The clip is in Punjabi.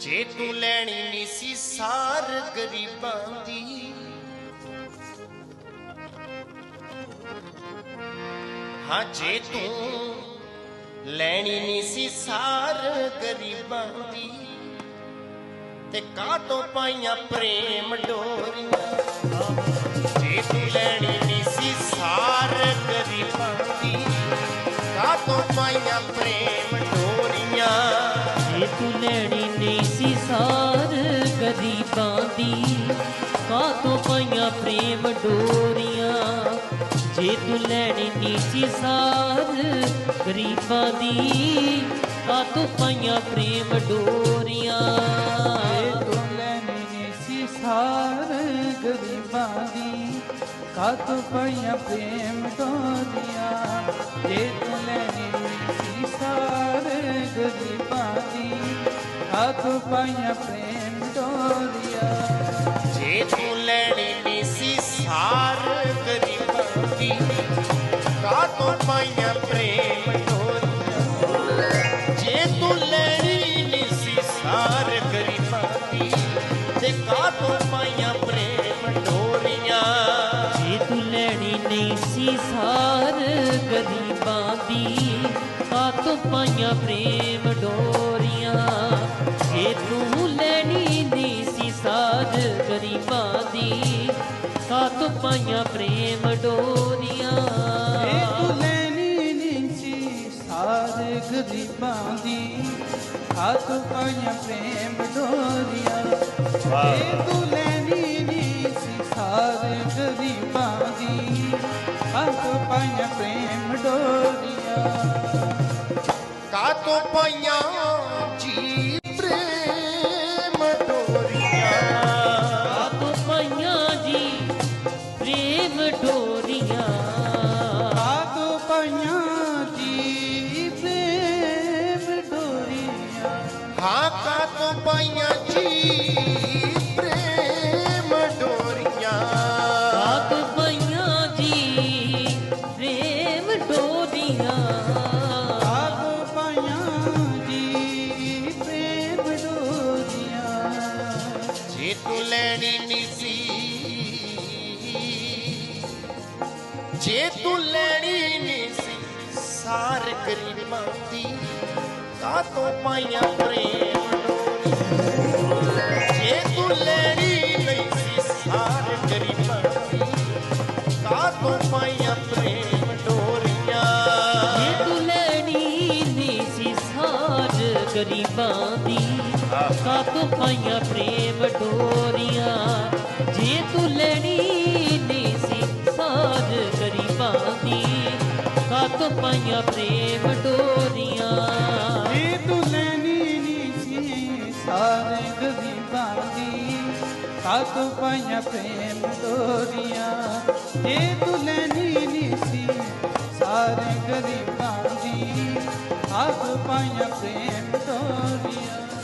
ਜੇ ਤੂੰ ਲੈਣੀ ਨਹੀਂ ਸੀ ਸਾਰ ਗਰੀਬਾਂ ਦੀ। ਹਾਂ, ਜੇ ਤੂੰ ਲੈਣੀ ਨਹੀਂ ਸੀ ਸਾਰ ਗਰੀਬਾਂ ਦੀ, ਤੇ ਕਾਹ ਕਾਹਤੋਂ ਪਾਈਆਂ ਪ੍ਰੇਮ ਡੋਰੀਆਂ? ਜੇ ਤੂੰ ਲੈਣੀ ਨਹੀਂ ਸੀ ਸਾਰ ਗਰੀਬਾਂ ਦੀ, ਕਾਹਤੋਂ ਪਾਈਆਂ ਪ੍ਰੇਮ ਜੇ ਲੈਣੀ ਨਹੀਂ ਸੀ ਸਾਰ ਗਰੀਬਾਂ ਦੀ ਕਾਤੋਂ ਪਾਈਆਂ ਪ੍ਰੇਮ ਡੋਰੀਆਂ? ਜੇ ਤੂੰ ਲੈਣੀ ਨਹੀਂ ਸੀ ਸਾਰ ਗਰੀਬਾਂ ਦੀ ਕਾਤੋਂ ਪਾਈਆਂ ਪ੍ਰੇਮ ਡੋਰੀਆਂ? ਜੇ ਤੂੰ ਲੈਣੀ ਨਹੀਂ ਸੀ ਸਾਰ ਗਰੀਬਾਂ ਦੀ ਕਾਤ ਪਈਆਂ ਪ੍ਰੇਮ ਡੋਰੀਆਂ? ਜੇ ਤੂੰ ਲੈਣੀ ਨਹੀਂ ਸੀ ਸਾਰ ਕਾਤ ਪਈਆਂ ਪ੍ਰੇਮ ਡੋਰੀਆਂ। ਜੇ ਤੂੰ ਲੈਣੀ ਸੀ ਸਾਰ ਗਰੀਬਾਂ ਦੀ ਕਾਹਤੋਂ ਪਾਈਆਂ ਪ੍ਰੇਮ ਡੋਰੀਆਂ? ਜੇ ਤੂੰ ਲੈਣੀ ਸੀ ਸਾਰ ਗਰੀਬਾਂ ਦੀ ਤੇ ਕਾਹਤੋਂ ਪਾਈਆਂ ਪ੍ਰੇਮ ਡੋਰੀਆਂ? ਜੇ ਤੂੰ ਲੈਣੀ ਨਹੀਂ ਸੀ ਸਾਰ ਗਰੀਬਾਂ ਦੀ ਕਾਤੋਂ ਪਾਈਆਂ ਪ੍ਰੇਮ ਡੋਰੀਆਂ? ਤੂੰ ਲੈਣੀ ਨਹੀਂ ਸੀ ਸਾਰ ਗਰੀਬਾਂ ਦੀ। ਕਾਤੋਂ ਪਾਈਆਂ ਪ੍ਰੇਮ ਡੋਰੀਆਂ। ਤੂੰ ਲੈਣੀ ਨੀ ਸੀ ਸਾਰੇ ਗਰੀਬਾਂ ਦੀ। ਹੱਥ ਪਾਈਆਂ ਪ੍ਰੇਮ ਡੋਰੀਆਂ। ਤੂੰ ਲੈਣੀ ਨੀ ਸੀ ਸਾਰੇ ਗਰੀਬਾਂ ਦੀ। ਹੱਥ ਪਾਈਆਂ ਪ੍ਰੇਮ ਡੋਰੀਆਂ। ਕਾਹਤੋਂ ਪਾਈਆਂ ਜੀ ਪ੍ਰੇਮ ਡੋਰੀਆਂ। ਕਾਤੋਂ ਪਾਈਆਂ ਜੀ ਪ੍ਰੇਮ ਡੋਰੀਆਂ। ਹੱਥ ਪਾਈਆਂ ਜੀ ਪ੍ਰੇਮ ਡੋਰੀਆਂ। ਹਾਂ ਕਾਹਤੋਂ ਪਾਈਆਂ ਜੀ ਜੇ ਤੂੰ ਲੈਣੀ ਨਹੀਂ ਸੀ। ਜੇ ਤੂੰ ਲੈਣੀ ਨਹੀਂ ਸੀ, ਸਾਰ ਗਰੀਬਾਂ ਦੀ ਕਾਹਤੋਂ ਪਾਈਆਂ ਪ੍ਰੇਮ ਡੋਰੀਆਂ ਜੇ ਤੂੰ ਲੈਣੀ ਨਹੀਂ ਸੀ, ਸਾਰ ਗਰੀਬਾਂ ਦੀ ਕਾਹਤੋਂ ਪਾਈਆਂ ਗਰੀਬਾਂ ਦੀ। ਕਾਤੋਂ ਪਾਈਆਂ ਪ੍ਰੇਮ ਡੋਰੀਆਂ। ਜੇ ਤੂੰ ਲੈਣੀ ਨਹੀਂ ਸੀ ਸਾਜ ਗਰੀਬਾਂ ਦੀ ਕਾਤੋਂ ਪਾਈਆਂ ਪ੍ਰੇਮ ਡੋਰੀਆਂ। ਜੇ ਤੂੰ ਲੈਣੀ ਨਹੀਂ ਸੀ ਸਾਰੇ ਗਰੀਬਾਂ ਦੀ ਕਾਤ ਪਾਈਆਂ ਪ੍ਰੇਮ ਡੋਰੀਆਂ। ਜੇ ਤੂੰ ਲੈਣੀ ਨਹੀਂ ਸੀ ਸਾਰੇ ਗਰੀਬਾਂ ਦੀ ਕਾਤ ਪਾਈਆਂ ਪ੍ਰੇਮ ਡੋਰੀਆਂ